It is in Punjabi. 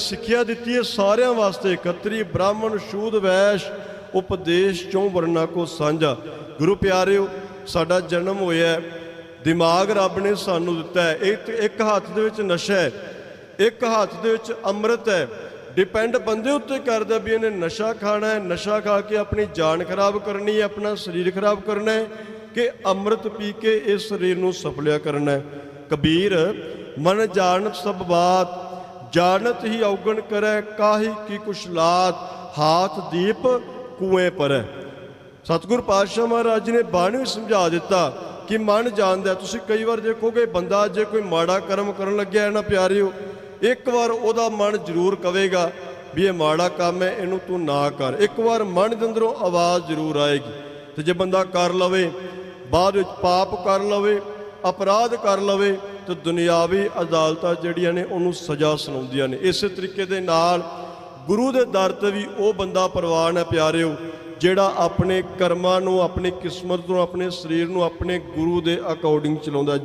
ਸਿੱਖਿਆ ਦਿੱਤੀ ਹੈ ਸਾਰਿਆਂ ਵਾਸਤੇ ਖੱਤਰੀ ਬ੍ਰਾਹਮਣ ਸ਼ੂਦ ਵੈਸ਼, ਉਪਦੇਸ਼ ਚੋਂ ਵਰਨਾ ਕੋ ਸਾਂਝਾ। ਗੁਰੂ ਪਿਆਰਿਓ, ਸਾਡਾ ਜਨਮ ਹੋਇਆ ਦਿਮਾਗ ਰੱਬ ਨੇ ਸਾਨੂੰ ਦਿੱਤਾ ਹੈ। ਇੱਕ ਇੱਕ ਹੱਥ ਦੇ ਵਿੱਚ ਨਸ਼ਾ ਹੈ। ਇੱਕ ਹੱਥ ਦੇ ਵਿੱਚ ਅੰਮ੍ਰਿਤ ਹੈ। ਡਿਪੈਂਡ ਬੰਦੇ ਉੱਤੇ ਕਰਦਾ ਵੀ ਇਹਨੇ ਨਸ਼ਾ ਖਾਣਾ ਹੈ। ਨਸ਼ਾ ਖਾ ਕੇ ਆਪਣੀ ਜਾਨ ਖਰਾਬ ਕਰਨੀ ਹੈ, ਆਪਣਾ ਸਰੀਰ ਖਰਾਬ ਕਰਨਾ ਹੈ ਕਿ ਅੰਮ੍ਰਿਤ ਪੀ ਕੇ ਇਸ ਸਰੀਰ ਨੂੰ ਸਫਲਿਆ ਕਰਨਾ ਹੈ। ਕਬੀਰ, ਮਨ ਜਾਣਤ ਸਭ ਬਾਤ। ਜਾਣਤ ਹੀ ਔਗਣ ਕਰੈ, ਕਾਹੀ ਕੀ ਕੁਸ਼ਲਾਤ ਹਾਥ ਦੀਪ ਕੂਏ ਪਰੈ। ਸਤਿਗੁਰ ਪਾਤਸ਼ਾਹ ਮਹਾਰਾਜ ਜੀ ਨੇ ਬਾਣੀ ਸਮਝਾ ਦਿੱਤਾ ਕਿ ਮਨ ਜਾਣਦਾ, ਤੁਸੀਂ ਕਈ ਵਾਰ ਦੇਖੋਗੇ ਬੰਦਾ ਜੇ ਕੋਈ ਮਾੜਾ ਕਰਮ ਕਰਨ ਲੱਗਿਆ ਹੈ ਨਾ ਪਿਆਰਿਓ, ਇੱਕ ਵਾਰ ਉਹਦਾ ਮਨ ਜ਼ਰੂਰ ਕਵੇਗਾ ਵੀ ਇਹ ਮਾੜਾ ਕੰਮ ਹੈ, ਇਹਨੂੰ ਤੂੰ ਨਾ ਕਰ। ਇੱਕ ਵਾਰ ਮਨ ਦੇ ਅੰਦਰੋਂ ਆਵਾਜ਼ ਜ਼ਰੂਰ ਆਏਗੀ ਤੇ ਜੇ ਬੰਦਾ ਕਰ ਲਵੇ, ਬਾਅਦ ਵਿੱਚ ਪਾਪ ਕਰ ਲਵੇ, ਅਪਰਾਧ ਕਰ ਲਵੇ ਤੇ ਦੁਨਿਆਵੀ ਅਦਾਲਤਾਂ ਜਿਹੜੀਆਂ ਨੇ ਉਹਨੂੰ ਸਜ਼ਾ ਸੁਣਾਉਂਦੀਆਂ ਨੇ। ਇਸੇ ਤਰੀਕੇ ਦੇ ਨਾਲ ਗੁਰੂ ਦੇ ਦਰ ਤੇ ਵੀ ਉਹ ਬੰਦਾ ਪ੍ਰਵਾਨ ਹੈ ਪਿਆਰਿਓ, ਜਿਹੜਾ ਆਪਣੇ ਕਰਮਾਂ ਨੂੰ, ਆਪਣੀ ਕਿਸਮਤ ਨੂੰ, ਆਪਣੇ ਸਰੀਰ ਨੂੰ, ਆਪਣੇ ਗੁਰੂ ਦੇ ਅਕੋਰਡਿੰਗ ਚਲਾਉਂਦਾ।